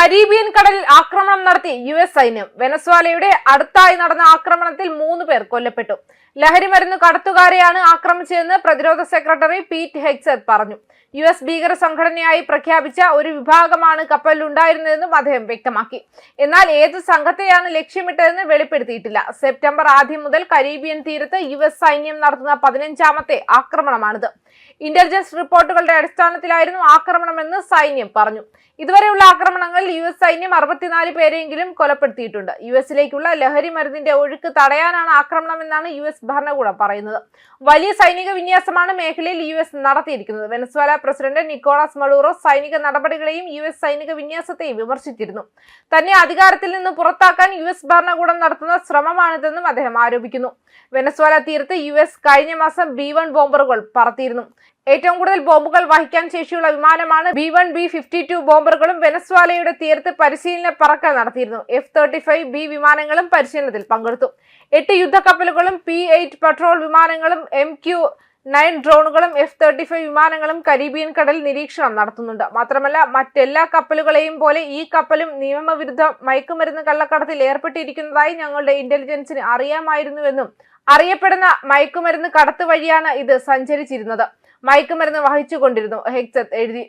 Caribbean കടലിൽ ആക്രമണം നടത്തി യു എസ് സൈന്യം. വെനസ്വാലയുടെ അടുത്തായി നടന്ന ആക്രമണത്തിൽ മൂന്ന് പേർ കൊല്ലപ്പെട്ടു. ലഹരിമരുന്ന് കടത്തുകാരെയാണ് ആക്രമിച്ചതെന്ന് പ്രതിരോധ സെക്രട്ടറി പീറ്റ് ഹെക്സത് പറഞ്ഞു. യു എസ് ഭീകര സംഘടനയായി പ്രഖ്യാപിച്ച ഒരു വിഭാഗമാണ് കപ്പലിലുണ്ടായിരുന്നതെന്നും അദ്ദേഹം വ്യക്തമാക്കി. എന്നാൽ ഏത് സംഘത്തെയാണ് ലക്ഷ്യമിട്ടതെന്ന് വെളിപ്പെടുത്തിയിട്ടില്ല. സെപ്റ്റംബർ ആദ്യം മുതൽ കരീബിയൻ തീരത്ത് യു എസ് സൈന്യം നടത്തുന്ന പതിനഞ്ചാമത്തെ ആക്രമണമാണിത്. ഇന്റലിജൻസ് റിപ്പോർട്ടുകളുടെ അടിസ്ഥാനത്തിലായിരുന്നു ആക്രമണമെന്ന് സൈന്യം പറഞ്ഞു. ഇതുവരെയുള്ള ആക്രമണങ്ങളിൽ യു എസ് സൈന്യം അറുപത്തിനാല് പേരെങ്കിലും കൊലപ്പെടുത്തിയിട്ടുണ്ട്. യു എസിലേക്കുള്ള ലഹരി മരുന്നിന്റെ ഒഴുക്ക് തടയാനാണ് ആക്രമണമെന്നാണ് യു എസ് ഭരണകൂടം പറയുന്നത്. വലിയ സൈനിക വിന്യാസമാണ് മേഖലയിൽ യു എസ് നടത്തിയിരിക്കുന്നത്. വെനസ്വേല പ്രസിഡന്റ് നിക്കോളാസ് മഡൂറോ സൈനിക നടപടികളെയും യു എസ് സൈനിക വിന്യാസത്തെയും വിമർശിച്ചിരുന്നു. തന്നെ അധികാരത്തിൽ നിന്ന് പുറത്താക്കാൻ യു എസ് ഭരണകൂടം നടത്തുന്ന ശ്രമമാണിതെന്നും അദ്ദേഹം ആരോപിക്കുന്നു. വെനസ്വേല തീരത്ത് യു എസ് കഴിഞ്ഞ മാസം ബി വൺ ബോംബറുകൾ പറത്തിയിരുന്നു. ഏറ്റവും കൂടുതൽ ബോംബുകൾ വഹിക്കാൻ ശേഷിയുള്ള വിമാനമാണ് B one B fifty two ബോംബറുകളും വെനസ്വാലയുടെ തീരത്ത് പരിശീലന പറക്ക നടത്തിയിരുന്നു. എഫ് തേർട്ടി ഫൈവ് ബി വിമാനങ്ങളും പരിശീലനത്തിൽ പങ്കെടുത്തു. എട്ട് യുദ്ധക്കപ്പലുകളും പി എയ്റ്റ് പെട്രോൾ വിമാനങ്ങളും എം ക്യു നയൻ ഡ്രോണുകളും എഫ് തേർട്ടി ഫൈവ് വിമാനങ്ങളും കരീബിയൻ കടൽ നിരീക്ഷണം നടത്തുന്നുണ്ട്. മാത്രമല്ല മറ്റെല്ലാ കപ്പലുകളെയും പോലെ ഈ കപ്പലും നിയമവിരുദ്ധ മയക്കുമരുന്ന് കള്ളക്കടത്തിൽ ഏർപ്പെട്ടിരിക്കുന്നതായി ഞങ്ങളുടെ ഇന്റലിജൻസിന് അറിയാമായിരുന്നുവെന്നും അറിയപ്പെടുന്ന മയക്കുമരുന്ന് കടത്ത് വഴിയാണ് ഇത് സഞ്ചരിച്ചിരുന്നത്. മയക്കുമരുന്ന് വഹിച്ചുകൊണ്ടിരുന്നു ഹെക്സത്ത് എഴുതി.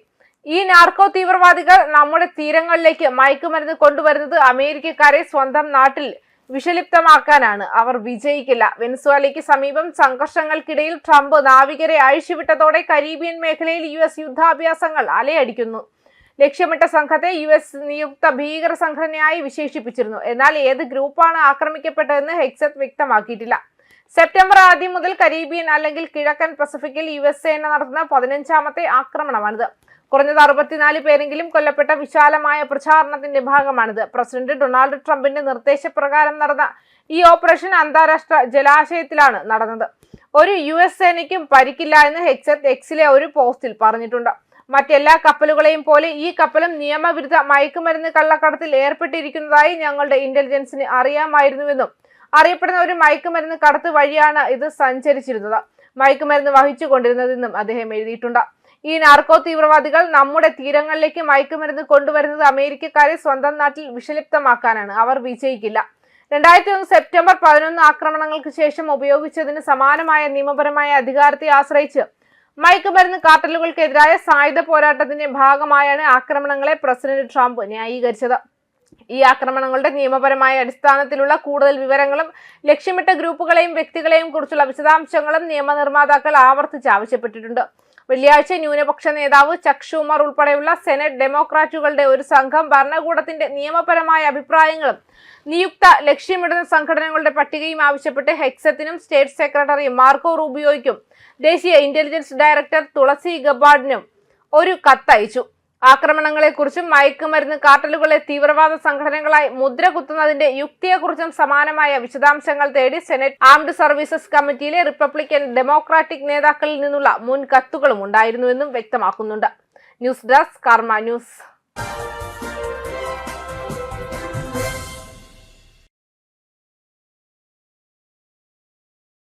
ഈ നാർക്കോ തീവ്രവാദികൾ നമ്മുടെ തീരങ്ങളിലേക്ക് മയക്കുമരുന്ന് കൊണ്ടുവരുന്നത് അമേരിക്കക്കാരെ സ്വന്തം നാട്ടിൽ വിഷലിപ്തമാക്കാനാണ്. അവർ വിജയിക്കില്ല. വെനസ്വേലയ്ക്ക് സമീപം സംഘർഷങ്ങൾക്കിടയിൽ ട്രംപ് നാവികരെ അഴിച്ചുവിട്ടതോടെ കരീബിയൻ മേഖലയിൽ യു എസ് യുദ്ധാഭ്യാസങ്ങൾ അലയടിക്കുന്നു. ലക്ഷ്യമിട്ട സംഘത്തെ യു എസ് നിയുക്ത ഭീകര സംഘടനയായി വിശേഷിപ്പിച്ചിരുന്നു. എന്നാൽ ഏത് ഗ്രൂപ്പാണ് ആക്രമിക്കപ്പെട്ടതെന്ന് ഹെക്സത്ത് വ്യക്തമാക്കിയിട്ടില്ല. സെപ്റ്റംബർ ആദ്യം മുതൽ കരീബിയൻ അല്ലെങ്കിൽ കിഴക്കൻ പസഫിക്കിൽ യു എസ് സേന നടത്തുന്ന പതിനഞ്ചാമത്തെ ആക്രമണമാണിത്. കുറഞ്ഞത് അറുപത്തിനാല് പേരെങ്കിലും കൊല്ലപ്പെട്ട വിശാലമായ പ്രചാരണത്തിന്റെ ഭാഗമാണിത്. പ്രസിഡന്റ് ഡൊണാൾഡ് ട്രംപിന്റെ നിർദ്ദേശപ്രകാരം നടന്ന ഈ ഓപ്പറേഷൻ അന്താരാഷ്ട്ര ജലാശയത്തിലാണ് നടന്നത്. ഒരു യു എസ് സേനയ്ക്കും പരിക്കില്ല എന്ന് ഹെക്സത്ത് എക്സിലെ ഒരു പോസ്റ്റിൽ പറഞ്ഞിട്ടുണ്ട്. മറ്റെല്ലാ കപ്പലുകളെയും പോലെ ഈ കപ്പലും നിയമവിരുദ്ധ മയക്കുമരുന്ന് കള്ളക്കടത്തിൽ ഏർപ്പെട്ടിരിക്കുന്നതായി ഞങ്ങളുടെ ഇന്റലിജൻസിന് അറിയാമായിരുന്നുവെന്നും അറിയപ്പെടുന്ന ഒരു മയക്കുമരുന്ന് കടത്ത് വഴിയാണ് ഇത് സഞ്ചരിച്ചിരുന്നത്. മയക്കുമരുന്ന് വഹിച്ചു കൊണ്ടിരുന്നതെന്നും അദ്ദേഹം എഴുതിയിട്ടുണ്ട്. ഈ നാർക്കോ തീവ്രവാദികൾ നമ്മുടെ തീരങ്ങളിലേക്ക് മയക്കുമരുന്ന് കൊണ്ടുവരുന്നത് അമേരിക്കക്കാരെ സ്വന്തം നാട്ടിൽ വിഷലിപ്തമാക്കാനാണ്. അവർ വിജയിക്കില്ല. രണ്ടായിരത്തി ഒന്ന് സെപ്റ്റംബർ പതിനൊന്ന് ആക്രമണങ്ങൾക്ക് ശേഷം ഉപയോഗിച്ചതിന് സമാനമായ നിയമപരമായ അധികാരത്തെ ആശ്രയിച്ച് മയക്കുമരുന്ന് കാർട്ടലുകൾക്കെതിരായ സായുധ പോരാട്ടത്തിന്റെ ഭാഗമായാണ് ആക്രമണങ്ങളെ പ്രസിഡന്റ് ട്രംപ് ന്യായീകരിച്ചത്. ഈ ആക്രമണങ്ങളുടെ നിയമപരമായ അടിസ്ഥാനത്തിലുള്ള കൂടുതൽ വിവരങ്ങളും ലക്ഷ്യമിട്ട ഗ്രൂപ്പുകളെയും വ്യക്തികളെയും കുറിച്ചുള്ള വിശദാംശങ്ങളും നിയമനിർമ്മാതാക്കൾ ആവർത്തിച്ച് ആവശ്യപ്പെട്ടിട്ടുണ്ട്. വെള്ളിയാഴ്ച ന്യൂനപക്ഷ നേതാവ് ചക്ഷുമർ ഉൾപ്പെടെയുള്ള സെനറ്റ് ഡെമോക്രാറ്റുകളുടെ ഒരു സംഘം ഭരണകൂടത്തിന്റെ നിയമപരമായ അഭിപ്രായങ്ങളും നിയുക്ത ലക്ഷ്യമിടുന്ന സംഘടനകളുടെ പട്ടികയും ആവശ്യപ്പെട്ട് ഹെക്സത്തിനും സ്റ്റേറ്റ് സെക്രട്ടറി മാർക്കോ റൂബിയോയ്ക്കും ദേശീയ ഇന്റലിജൻസ് ഡയറക്ടർ തുളസി ഗബാർഡിനും ഒരു കത്തയച്ചു. ആക്രമണങ്ങളെക്കുറിച്ചും മയക്കുമരുന്ന് കാർട്ടലുകളെ തീവ്രവാദ സംഘടനകളായി മുദ്ര കുത്തുന്നതിന്റെ യുക്തിയെക്കുറിച്ചും സമാനമായ വിശദാംശങ്ങൾ തേടി സെനറ്റ് ആംഡ് സർവീസസ് കമ്മിറ്റിയിലെ റിപ്പബ്ലിക്കൻ ഡെമോക്രാറ്റിക് നേതാക്കളിൽ നിന്നുള്ള മുൻ കത്തുകളും ഉണ്ടായിരുന്നുവെന്നും വ്യക്തമാക്കുന്നുണ്ട്. News desk Karma news.